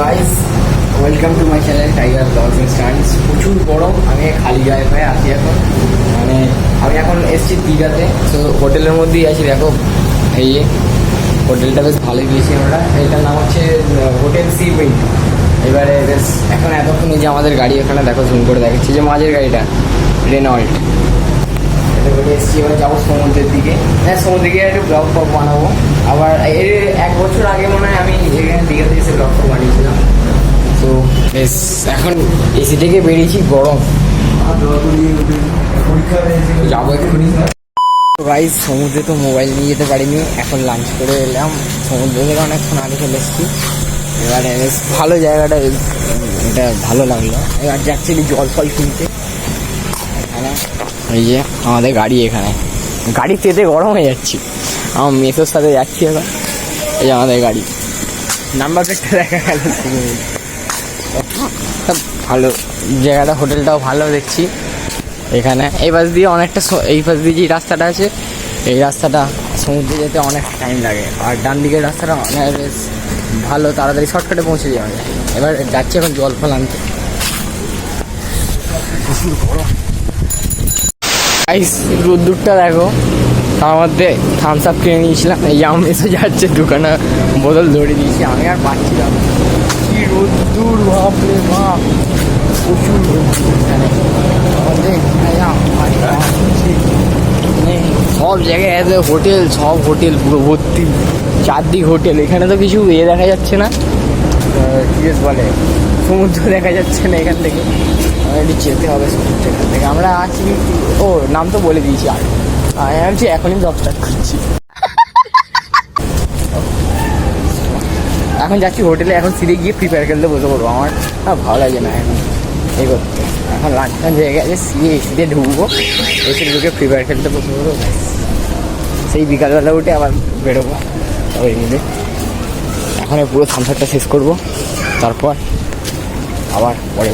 Guys welcome to my channel tiger vlogs and প্রচুর গরম, আমি খালি গায়ে পায়ে আছি এখন। মানে আমি এখন এসেছি দীঘাতে। তো হোটেলের মধ্যেই আছি, দেখো। এই হোটেলটা বেশ ভালোই দিয়েছি আমরা। এটার নাম হচ্ছে হোটেল সি উইন্ড এবারে বেশ, এখন এতক্ষণ যে আমাদের গাড়ি এখানে, দেখো জুম করে দেখাচ্ছি, যে মাঝের গাড়িটা রেনল্ট এটা করে এসেছি, এবার যাব সমুদ্রের দিকে। হ্যাঁ সমুদ্রে গিয়ে একটু ব্লগ ফগ বানাবো। আবার এর এক বছর আগে মনে হয় আমি এখানে দীঘাতে এসে ব্লগ ফগ বানিয়েছিলাম। তো বেশ, এখন এসি থেকে বেরিয়েছি, গরম। যাব এক্ষুনি। গাইজ সমুদ্রে তো মোবাইল নিয়ে যেতে পারিনি, এখন লাঞ্চ করে এলাম। সমুদ্র থেকে অনেকক্ষণ আগে চলে এসেছি। এবারে বেশ ভালো জায়গাটা এটা ভালো লাগল। এবার যাচ্ছি জল ফল কিনতে। এখানে এই যে আমাদের গাড়ি এখানে। গাড়ি তেতে গরম হয়ে যাচ্ছি। আমার মেসোর সাথে যাচ্ছি এবার। এই আমাদের গাড়ি। নাম্বার প্লেটটা দেখা গেল। ভালো। জায়গাটা, হোটেলটাও ভালো দেখছি। এখানে এই পাশ দিয়ে অনেকটা এই পাশ দিয়ে যে রাস্তাটা আছে, এই রাস্তাটা সমুদ্রে যেতে অনেক টাইম লাগে। আর ডান দিকের রাস্তাটা অনেক বেশ ভালো, তাড়াতাড়ি শর্টকাটে পৌঁছে যাওয়া যায়। এবার যাচ্ছি এখন জল ফল আনতে। গাইস রোদ্দুরটা দেখো। তার মধ্যে থামস আপ কিনে নিয়েছিলাম। এই জাম এসে যাচ্ছে, দোকানে বোতল ধরে দিয়েছি। আমি আর পাচ্ছিলাম কি রোদ্দুর বাপরে বাপ। প্রচুর। মানে সব জায়গায় এত হোটেল, সব হোটেল পুরো ভর্তি। চারদিক হোটেল। এখানে তো কিছু ইয়ে দেখা যাচ্ছে না। কি বলে? সমুদ্র দেখা যাচ্ছে না এখান থেকে। একটু যেতে হবে এখান থেকে। আমরা আছি, ও, নাম তো বলে দিয়েছি আর। আমি ভাবছি এখনই জব স্টার্ট করছি। এখন যাচ্ছি হোটেলে এখন সিঁড়ে গিয়ে ফ্রি ফায়ার খেলতে বসে পড়ব। আমার ভালো লাগে না এখন। এই করতে। এখন লাঞ্চ টাঞ্চ হয়ে গেছে সিঁড়ে এসিতে ঢুকবো, এসে ঢুকে ফ্রি ফায়ার খেলতে বসে পড়ব। সেই বিকালবেলা উঠে আবার বেরোবো। ওই মিলে। এখন পুরো থামসারটা শেষ করব। তারপর আবার পরে